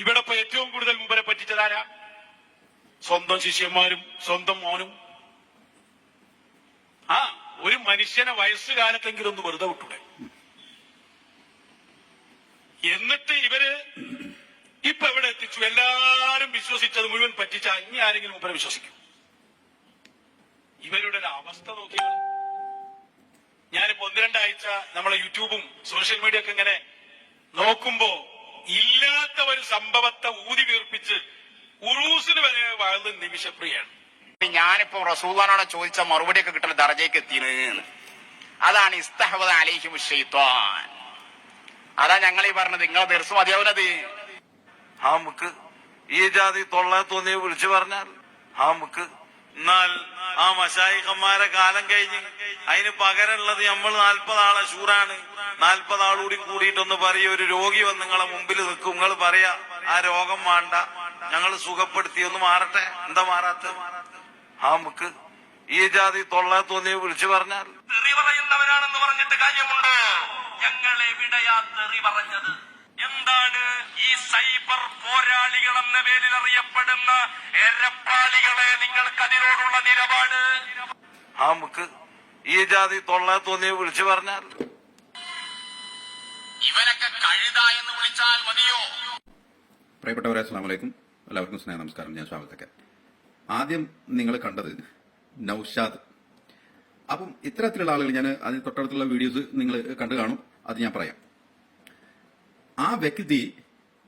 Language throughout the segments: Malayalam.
ഇവിടെ ഇപ്പൊ ഏറ്റവും കൂടുതൽ മുമ്പരെ പറ്റിച്ചതാരാ സ്വന്തം ശിഷ്യന്മാരും സ്വന്തം മോനും. ആ ഒരു മനുഷ്യനെ വയസ്സുകാലത്തെങ്കിലും ഒന്ന് വെറുതെ വിട്ടൂടെ. എന്നിട്ട് ഇവർ ഇപ്പൊ എവിടെ എത്തിച്ചു? എല്ലാരും വിശ്വസിച്ചത് മുഴുവൻ പറ്റിച്ച ഇനി ആരെങ്കിലും മുമ്പരെ വിശ്വസിക്കും. ഇവരുടെ ഒരു അവസ്ഥ നോക്കി ഞാനിപ്പോ ഒന്ന് രണ്ടാഴ്ച നമ്മളെ യൂട്യൂബും സോഷ്യൽ മീഡിയ ഒക്കെ ഇങ്ങനെ നോക്കുമ്പോ ഇല്ലാത്ത ഒരു സംഭവത്തെ ഊതി വീർപ്പിച്ച് ഉറൂസിന് വരെ വാഴുന്ന നിമിഷപ്രിയാണ്. ഞാനിപ്പോ റസൂദാനോട് ചോദിച്ച മറുപടിയൊക്കെ കിട്ടൽ ദർജയ്ക്ക് എത്തിയെന്ന് അതാണ് ഇസ്തഹബദ് അലൈഹിം ഷെയ്ത്താൻ അതാ ഞങ്ങൾ ഈ പറഞ്ഞത്. നിങ്ങളെ ദർസ് മതിയാവുന്നത് ആ മുക്ക് ഈ ജാതി തൊള്ള തോന്നി വിളിച്ചു പറഞ്ഞാൽ. ആ മുക്ക് എന്നാൽ ആ മഷായിഖന്മാരെ കാലം കഴിഞ്ഞ് അതിന് പകരമുള്ളത് നമ്മൾ നാൽപ്പത് ആളെ ഷൂറാണ് നാൽപ്പത് കൂടി കൂടിയിട്ടൊന്ന് പറയും ഒരു രോഗി വന്ന് നിങ്ങളെ മുമ്പിൽ നിൽക്കും. നിങ്ങൾ പറയാ ആ രോഗം വേണ്ട ഞങ്ങൾ സുഖപ്പെടുത്തി ഒന്ന് മാറട്ടെ. എന്താ മാറാത്ത ആ മുക്ക് ഈ ജാതി തൊള്ള തോന്നി വിളിച്ചു പറഞ്ഞാൽ. തെറി പറയുന്നവരാണെന്ന് പറഞ്ഞിട്ട് കാര്യമുണ്ടോ? ഞങ്ങൾ എവിടെയാ തെറി പറഞ്ഞത്. എന്താണ് ഈ സൈബർ പോരാളികൾ എന്ന പേരിൽ അറിയപ്പെടുന്ന എരപ്പാളികളെ നിങ്ങൾക്ക് അതിനോടുള്ള നിലപാട്? ആ മുക്ക് ഈ ജാതി തൊള്ള തോന്നി വിളിച്ചു പറഞ്ഞാൽ. ഇവനൊക്കെ കഴുത എന്ന് വിളിച്ചാൽ മതിയോ? പ്രിയപ്പെട്ടവരെ അസ്സാം വലൈക്കും എല്ലാവർക്കും സ്നേഹ നമസ്കാരം. ഞാൻ സ്വാഗതക്ക ആദ്യം നിങ്ങൾ കണ്ടത് നൌഷാദ്. അപ്പം ഇത്തരത്തിലുള്ള ആളുകൾ ഞാൻ അതിന് തൊട്ടടുത്തുള്ള വീഡിയോസ് നിങ്ങൾ കണ്ടു കാണും. അത് ഞാൻ പറയാം. ആ വ്യക്തി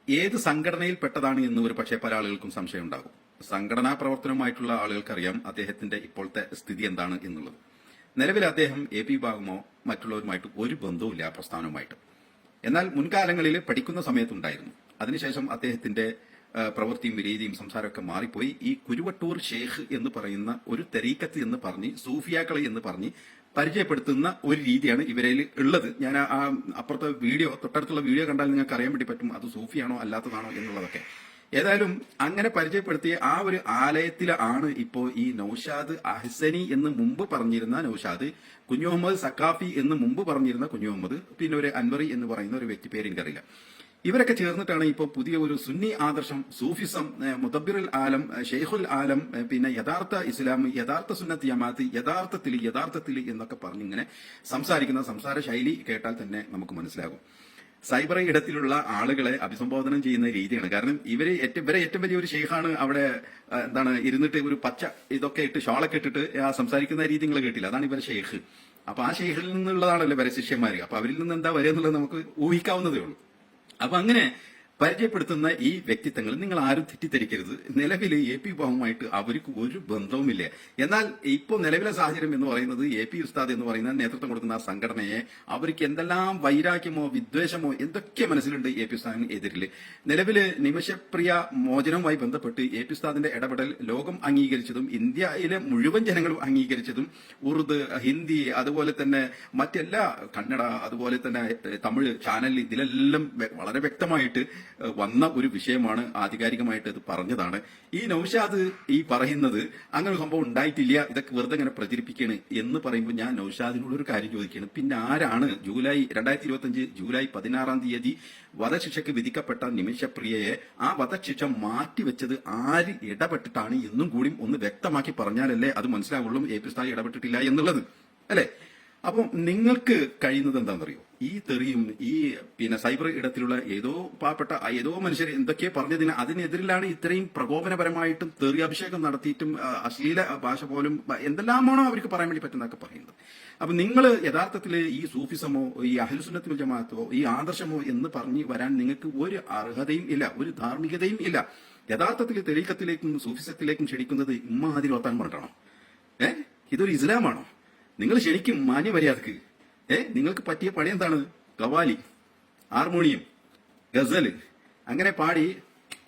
ഏത് സംഘടനയിൽ പെട്ടതാണ് എന്ന് ഒരു പക്ഷേ പല ആളുകൾക്കും സംശയം ഉണ്ടാകും. സംഘടനാ പ്രവർത്തനവുമായിട്ടുള്ള ആളുകൾക്കറിയാം അദ്ദേഹത്തിന്റെ ഇപ്പോഴത്തെ സ്ഥിതി എന്താണ് എന്നുള്ളത്. നിലവിൽ അദ്ദേഹം എ പി വിഭാഗമോ മറ്റുള്ളവരുമായിട്ട് ഒരു ബന്ധവുമില്ല ആ പ്രസ്ഥാനവുമായിട്ട്. എന്നാൽ മുൻകാലങ്ങളിൽ പഠിക്കുന്ന സമയത്തുണ്ടായിരുന്നു. അതിനുശേഷം അദ്ദേഹത്തിന്റെ പ്രവൃത്തിയും രീതിയും സംസാരമൊക്കെ മാറിപ്പോയി. ഈ കുരുവട്ടൂർ ഷേഖ് എന്ന് പറയുന്ന ഒരു തെരീക്കത്ത് എന്ന് പറഞ്ഞ് സൂഫിയാക്കളെ എന്ന് പറഞ്ഞ് പരിചയപ്പെടുത്തുന്ന ഒരു രീതിയാണ് ഇവരിൽ ഉള്ളത്. ഞാൻ ആ അപ്പുറത്തെ വീഡിയോ തൊട്ടടുത്തുള്ള വീഡിയോ കണ്ടാൽ നിങ്ങൾക്ക് അറിയാൻ വേണ്ടി പറ്റും. അത് സൂഫിയാണോ അല്ലാത്തതാണോ എന്നുള്ളതൊക്കെ. ഏതായാലും അങ്ങനെ പരിചയപ്പെടുത്തിയ ആ ഒരു ആലയത്തിലാണ് ഇപ്പോ ഈ നൌഷാദ് അഹ്സനി എന്ന് മുമ്പ് പറഞ്ഞിരുന്ന നൌഷാദ് കുഞ്ഞുമുഹമ്മദ് സക്കാഫി എന്ന് മുമ്പ് പറഞ്ഞിരുന്ന കുഞ്ഞുമുഹമ്മദ് പിന്നെ ഒരു അൻവറി എന്ന് പറയുന്ന ഒരു വ്യക്തി പേര് എനിക്കറിയില്ല. ഇവരൊക്കെ ചേർന്നിട്ടാണ് ഇപ്പോൾ പുതിയ ഒരു സുന്നി ആദർശം സൂഫിസം മുദബിറുൽ ആലം ഷെയ്ഖുൽ ആലം പിന്നെ യഥാർത്ഥ ഇസ്ലാം യഥാർത്ഥ സുന്നത്ത് ജമാഅത്ത് യഥാർത്ഥത്തിൽ യഥാർത്ഥത്തിൽ എന്നൊക്കെ പറഞ്ഞിങ്ങനെ സംസാരിക്കുന്ന സംസാര ശൈലി കേട്ടാൽ തന്നെ നമുക്ക് മനസ്സിലാകും. സൈബർ ഇടത്തിലുള്ള ആളുകളെ അഭിസംബോധനം ചെയ്യുന്ന രീതിയാണ്. കാരണം ഇവർ ഏറ്റവും ഇവരെ ഏറ്റവും വലിയ ഒരു ഷെയ്ഖാണ് അവിടെ എന്താണ് ഇരുന്നിട്ട് ഒരു പച്ച ഇതൊക്കെ ഇട്ട് ഷോളൊക്കെ ഇട്ടിട്ട് ആ സംസാരിക്കുന്ന രീതി നിങ്ങൾ കേട്ടില്ല. അതാണ് ഇവരെ ഷെയ്ഖ് അപ്പൊ ആ ഷെയ്ഖിൽ നിന്നുള്ളതാണല്ലോ ഇവരെ ശിഷ്യന്മാർ അപ്പൊ അവരിൽ നിന്ന് എന്താ വരിക എന്നുള്ളത് നമുക്ക് ഊഹിക്കാവുന്നതേ ഉള്ളൂ. അപ്പൊ അങ്ങനെ പരിചയപ്പെടുത്തുന്ന ഈ വ്യക്തിത്വങ്ങൾ നിങ്ങൾ ആരും തെറ്റിദ്ധരിക്കരുത്. നിലവിൽ എ പി വിഭാഗവുമായിട്ട് അവർക്ക് ഒരു ബന്ധവുമില്ല. എന്നാൽ ഇപ്പോൾ നിലവിലെ സാഹചര്യം എന്ന് പറയുന്നത് എ പി ഉസ്താദ് എന്ന് പറയുന്ന നേതൃത്വം കൊടുക്കുന്ന ആ സംഘടനയെ അവർക്ക് എന്തെല്ലാം വൈരാഗ്യമോ വിദ്വേഷമോ എന്തൊക്കെ മനസ്സിലുണ്ട് എ പി ഉസ്താദിന് എതിരിൽ നിലവിൽ നിമിഷപ്രിയ മോചനവുമായി ബന്ധപ്പെട്ട് എ പി ഉസ്താദിന്റെ ഇടപെടൽ ലോകം അംഗീകരിച്ചതും ഇന്ത്യയിലെ മുഴുവൻ ജനങ്ങളും അംഗീകരിച്ചതും ഉറുദു ഹിന്ദി അതുപോലെ തന്നെ മറ്റെല്ലാ കന്നഡ അതുപോലെ തന്നെ തമിഴ് ചാനൽ ഇതിലെല്ലാം വളരെ വ്യക്തമായിട്ട് വന്ന ഒരു വിഷയമാണ് ആധികാരികമായിട്ട് ഇത് പറഞ്ഞതാണ്. ഈ നൌഷാദ് ഈ പറയുന്നത് അങ്ങനെ സംഭവം ഉണ്ടായിട്ടില്ല ഇതൊക്കെ വെറുതെ ഇങ്ങനെ പ്രചരിപ്പിക്കുകയാണ് എന്ന് പറയുമ്പോൾ ഞാൻ നൌഷാദിനോട് ഒരു കാര്യം ചോദിക്കുകയാണ്. പിന്നെ ആരാണ് ജൂലൈ രണ്ടായിരത്തി ഇരുപത്തിയഞ്ച് ജൂലൈ പതിനാറാം തീയതി വധശിക്ഷയ്ക്ക് വിധിക്കപ്പെട്ട നിമിഷപ്രിയയെ ആ വധശിക്ഷ മാറ്റിവെച്ചത് ആര് ഇടപെട്ടിട്ടാണ് എന്നും കൂടി ഒന്ന് വ്യക്തമാക്കി പറഞ്ഞാലല്ലേ അത് മനസ്സിലാവുള്ളൂ എ പി സ്ഥായി ഇടപെട്ടിട്ടില്ല എന്നുള്ളത്. അല്ലേ? അപ്പം നിങ്ങൾക്ക് കഴിയുന്നത് എന്താണെന്നറിയോ? ഈ തെറിയും ഈ പിന്നെ സൈബർ ഇടത്തിലുള്ള ഏതോ പാവപ്പെട്ട ഏതോ മനുഷ്യർ എന്തൊക്കെ പറഞ്ഞതിന് അതിനെതിരിലാണ് ഇത്രയും പ്രകോപനപരമായിട്ടും തെറി അഭിഷേകം നടത്തിയിട്ടും അശ്ലീല ഭാഷ പോലും എന്തെല്ലാമാണോ അവർക്ക് പറയാൻ വേണ്ടി പറ്റുന്നതൊക്കെ പറയുന്നത്. അപ്പൊ നിങ്ങൾ യഥാർത്ഥത്തിൽ ഈ സൂഫിസമോ ഈ അഹലുസുന്നത്തുൽ ജമാഅത്തോ ഈ ആദർശമോ എന്ന് പറഞ്ഞ് വരാൻ നിങ്ങൾക്ക് ഒരു അർഹതയും ഇല്ല ഒരു ധാർമ്മികതയും ഇല്ല. യഥാർത്ഥത്തിൽ തെരീക്കത്തിലേക്കും സൂഫിസത്തിലേക്കും ക്ഷണിക്കുന്നത് ഇമ്മാതിരി വർത്താൻ പറഞ്ഞിട്ടാണോ? ഏഹ് ഇതൊരു ഇസ്ലാമാണോ? നിങ്ങൾ ശരിക്കും മാന്യമര്യാദക്ക് ഏ? നിങ്ങൾക്ക് പറ്റിയ പണി എന്താണ്? കവാലി ഹാർമോണിയം ഗസൽ. അങ്ങനെ പാടി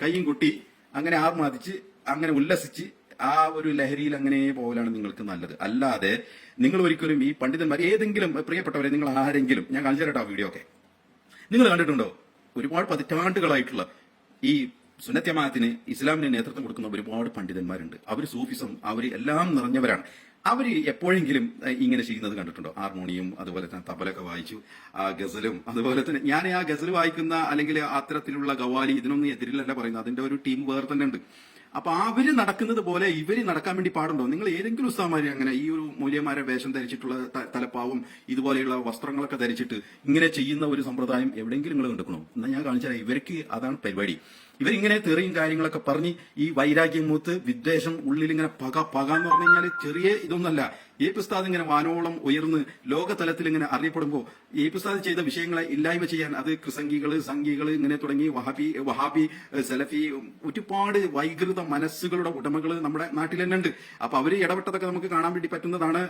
കയ്യും കുട്ടി അങ്ങനെ ആർമാദിച്ച് അങ്ങനെ ഉല്ലസിച്ച് ആ ഒരു ലഹരിയിൽ അങ്ങനെ പോകലാണ് നിങ്ങൾക്ക് നല്ലത്. അല്ലാതെ നിങ്ങൾ ഒരിക്കലും ഈ പണ്ഡിതന്മാർ ഏതെങ്കിലും പ്രിയപ്പെട്ടവരെ നിങ്ങൾ ആരെങ്കിലും ഞാൻ കാണിച്ചു തരട്ടോ ആ വീഡിയോ ഒക്കെ നിങ്ങൾ കണ്ടിട്ടുണ്ടോ? ഒരുപാട് പതിറ്റാണ്ടുകളായിട്ടുള്ള ഈ സുന്നത്യമാത്തിന് ഇസ്ലാമിന് നേതൃത്വം കൊടുക്കുന്ന ഒരുപാട് പണ്ഡിതന്മാരുണ്ട്. അവർ സൂഫിസം അവർ എല്ലാം നിറഞ്ഞവരാണ്. അവർ എപ്പോഴെങ്കിലും ഇങ്ങനെ ചെയ്യുന്നത് കണ്ടിട്ടുണ്ടോ? ഹാർമോണിയം അതുപോലെ തന്നെ തബലൊക്കെ വായിച്ചു. ആ ഗസലും അതുപോലെ തന്നെ ഞാൻ ആ ഗസൽ വായിക്കുന്ന അല്ലെങ്കിൽ അത്തരത്തിലുള്ള ഗവാലി ഇതിനൊന്നും എതിരിലല്ല പറയുന്നത്. അതിന്റെ ഒരു ടീം വേറെ തന്നെ ഉണ്ട്. അപ്പൊ അവർ നടക്കുന്നത് പോലെ ഇവർ നടക്കാൻ വേണ്ടി പാടുണ്ടോ? നിങ്ങൾ ഏതെങ്കിലും ഉസ്താമാര് അങ്ങനെ ഈ ഒരു മൂല്യമാരെ വേഷം ധരിച്ചിട്ടുള്ള തലപ്പാവും ഇതുപോലെയുള്ള വസ്ത്രങ്ങളൊക്കെ ധരിച്ചിട്ട് ഇങ്ങനെ ചെയ്യുന്ന ഒരു സമ്പ്രദായം എവിടെയെങ്കിലും നിങ്ങൾ കണ്ടുക്കണോ എന്നാൽ ഞാൻ കാണിച്ചാൽ ഇവർക്ക് അതാണ് പരിപാടി. ഇവരിങ്ങനെ തെറിയും കാര്യങ്ങളൊക്കെ പറഞ്ഞ് ഈ വൈരാഗ്യം മൂത്ത് വിദ്വേഷം ഉള്ളിൽ ഇങ്ങനെ പക പക എന്ന് പറഞ്ഞു കഴിഞ്ഞാൽ ചെറിയ ഇതൊന്നല്ല ഈ പുസ്താദ് ഇങ്ങനെ വാനോളം ഉയർന്ന് ലോകതലത്തിൽ ഇങ്ങനെ അറിയപ്പെടുമ്പോൾ ഈ പുസ്താദ് ചെയ്ത വിഷയങ്ങളെ ഇല്ലായ്മ ചെയ്യാൻ അത് ക്രിസംഗികൾ സംഘികൾ ഇങ്ങനെ തുടങ്ങി. വഹാബി വഹാബി സെലഫി ഒരുപാട് വൈകൃത മനസ്സുകളുടെ ഉടമകൾ നമ്മുടെ നാട്ടിൽ തന്നെ ഉണ്ട്. അപ്പൊ അവർ ഇടപെട്ടതൊക്കെ നമുക്ക് കാണാൻ വേണ്ടി പറ്റുന്നതാണ്.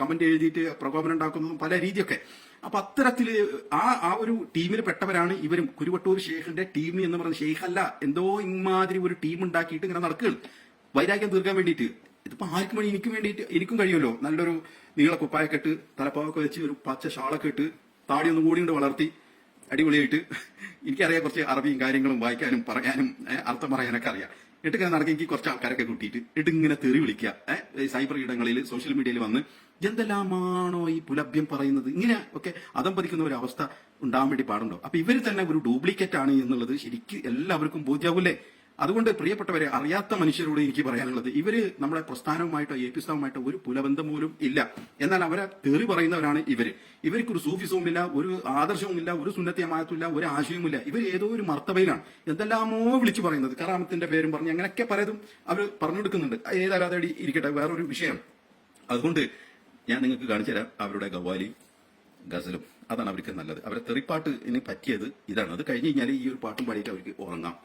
കമന്റ് എഴുതിയിട്ട് പ്രകോപനം ഉണ്ടാക്കുന്നതും പല രീതിയൊക്കെ. അപ്പൊ അത്തരത്തിൽ ആ ആ ഒരു ടീമിൽ പെട്ടവരാണ് ഇവരും. കുരുവട്ടൂർ ഷെയ്ഖിന്റെ ടീം എന്ന് പറഞ്ഞ ഷെയ്ഖല്ല എന്തോ ഇമാതിരി ഒരു ടീം ഉണ്ടാക്കിയിട്ട് ഇങ്ങനെ നടക്കുകയാണ്. വൈരാഗ്യം തീർക്കാൻ വേണ്ടിയിട്ട്. ഇതിപ്പോ ആർക്കും വേണ്ടി എനിക്കും വേണ്ടിയിട്ട് എനിക്കും കഴിയുമല്ലോ. നല്ലൊരു നീള കുപ്പായൊക്കെ ഇട്ട് തലപ്പാവൊക്കെ വെച്ച് ഒരു പച്ച ഷാളൊക്കെ ഇട്ട് താടി ഒന്നും കൂടി കൊണ്ട് വളർത്തി അടിപൊളിയായിട്ട്. എനിക്കറിയാം കുറച്ച് അറബിയും കാര്യങ്ങളും വായിക്കാനും പറയാനും അർത്ഥം പറയാനൊക്കെ അറിയാം. എന്നിട്ട് ഇങ്ങനെ നടക്കുക എനിക്ക് കുറച്ച് ആൾക്കാരൊക്കെ കൂട്ടിയിട്ട് എന്നിട്ട് ഇങ്ങനെ തെറി വിളിക്കുക. ഏഹ് സൈബർ ഇടങ്ങളിൽ സോഷ്യൽ മീഡിയയിൽ വന്ന് എന്തെല്ലാമാണോ ഈ പുലഭ്യം പറയുന്നത്? ഇങ്ങനെ ഒക്കെ അതം പതിക്കുന്ന ഒരു അവസ്ഥ ഉണ്ടാകാൻ വേണ്ടി പാടുണ്ടോ? അപ്പൊ ഇവർ തന്നെ ഒരു ഡ്യൂപ്ലിക്കേറ്റ് ആണ് എന്നുള്ളത് ശരിക്കും എല്ലാവർക്കും ബോധ്യാവൂലേ അതുകൊണ്ട് പ്രിയപ്പെട്ടവരെ അറിയാത്ത മനുഷ്യരോട് എനിക്ക് പറയാനുള്ളത് ഇവർ നമ്മുടെ പ്രസ്ഥാനവുമായിട്ടോ എ പി സ്ഥാനവുമായിട്ടോ ഒരു പുലബന്ധം പോലും ഇല്ല. എന്നാൽ അവരെ തെറി പറയുന്നവരാണ് ഇവർ. ഇവർക്ക് ഒരു സൂഫിസവും ഇല്ല ഒരു ആദർശവുമില്ല ഒരു സുന്നത്തിയമായത്തുമില്ല ഒരു ആശയവുമില്ല. ഇവർ ഏതോ ഒരു മർത്തബയിലാണ് എന്തെല്ലാമോ വിളിച്ചു പറയുന്നത്. കറാമത്തിന്റെ പേരും പറഞ്ഞ് അങ്ങനെയൊക്കെ പലതും അവർ പറഞ്ഞെടുക്കുന്നുണ്ട് ഏതാരാതെ ഇരിക്കട്ടെ വേറൊരു വിഷയം. അതുകൊണ്ട് ഞാൻ നിങ്ങൾക്ക് കാണിച്ചുതരാം അവരുടെ ഗവാലി ഗസലും. അതാണ് അവർക്ക് നല്ലത്. അവരെ ഇനി പറ്റിയത് ഇതാണ്. അത് കഴിഞ്ഞ് കഴിഞ്ഞാൽ ഈ ഒരു പാട്ടും പാടിയിട്ട് അവർക്ക് ഉറങ്ങാം.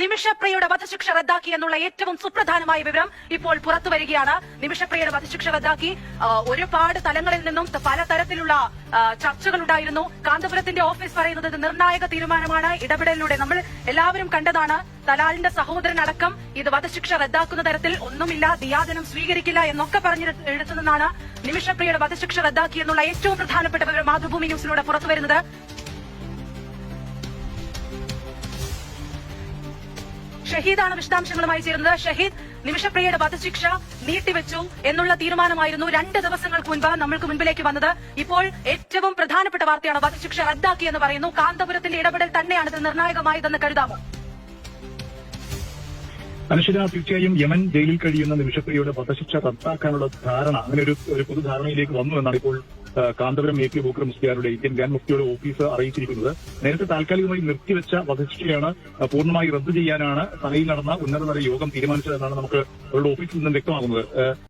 നിമിഷപ്രിയയുടെ വധശിക്ഷ റദ്ദാക്കി എന്നുള്ള ഏറ്റവും സുപ്രധാനമായ വിവരം ഇപ്പോൾ പുറത്തു വരികയാണ്. നിമിഷപ്രിയയുടെ വധശിക്ഷ റദ്ദാക്കി ഒരുപാട് തലങ്ങളിൽ നിന്നും പലതരത്തിലുള്ള ചർച്ചകൾ ഉണ്ടായിരുന്നു. കാന്തപുരത്തിന്റെ ഓഫീസ് പറയുന്നത് നിർണായക തീരുമാനമാണ്. ഇടപെടലിലൂടെ നമ്മൾ എല്ലാവരും കണ്ടതാണ് തലാലിന്റെ സഹോദരൻ അടക്കം ഇത് വധശിക്ഷ റദ്ദാക്കുന്ന തരത്തിൽ ഒന്നുമില്ല ദിയാദനം സ്വീകരിക്കില്ല എന്നൊക്കെ പറഞ്ഞ് എഴുത്തുനിന്നാണ് നിമിഷപ്രിയയുടെ വധശിക്ഷ റദ്ദാക്കി എന്നുള്ള ഏറ്റവും പ്രധാനപ്പെട്ട വിവരം മാതൃഭൂമി ന്യൂസിലൂടെ പുറത്തു ഷഹീദാണ് വിശദാംശങ്ങളുമായി ചേരുന്നത്. ഷഹീദ് നിമിഷപ്രിയയുടെ വധശിക്ഷ നീട്ടിവെച്ചു എന്നുള്ള തീരുമാനമായിരുന്നു രണ്ട് ദിവസങ്ങൾക്ക് മുൻപ് നമ്മൾക്ക് മുൻപിലേക്ക് വന്നത്. ഇപ്പോൾ ഏറ്റവും പ്രധാനപ്പെട്ട വാർത്തയാണ് വധശിക്ഷ റദ്ദാക്കിയെന്ന് പറയുന്നു. കാന്തപുരത്തിന്റെ ഇടപെടൽ തന്നെയാണ് ഇത് നിർണായകമായതെന്ന് കരുതാമോ? അനുഷിത തീർച്ചയായും യമൻ ജയിലിൽ കഴിയുന്ന നിമിഷപ്രിയയുടെ വധശിക്ഷ റദ്ദാക്കാനുള്ള ധാരണ അങ്ങനെ ഒരു ഒരു പൊതുധാരണയിലേക്ക് വന്നു എന്നാണ് ഇപ്പോൾ കാന്തപുരം എ പി ബൂക്കർ മുസ്ലിയാരുടെ ഇന്ത്യൻ ഗ്രാൻഡ് മുഫ്തിയുടെ ഓഫീസ് അറിയിച്ചിരിക്കുന്നത്. നേരത്തെ താൽക്കാലികമായി നിർത്തിവെച്ച വധശിക്ഷയാണ് പൂർണമായി റദ്ദു ചെയ്യാനാണ് സഭയിൽ നടന്ന ഉന്നതതല യോഗം തീരുമാനിച്ചതെന്നാണ് നമുക്ക് അവരുടെ ഓഫീസിൽ നിന്ന് വ്യക്തമാകുന്നത്.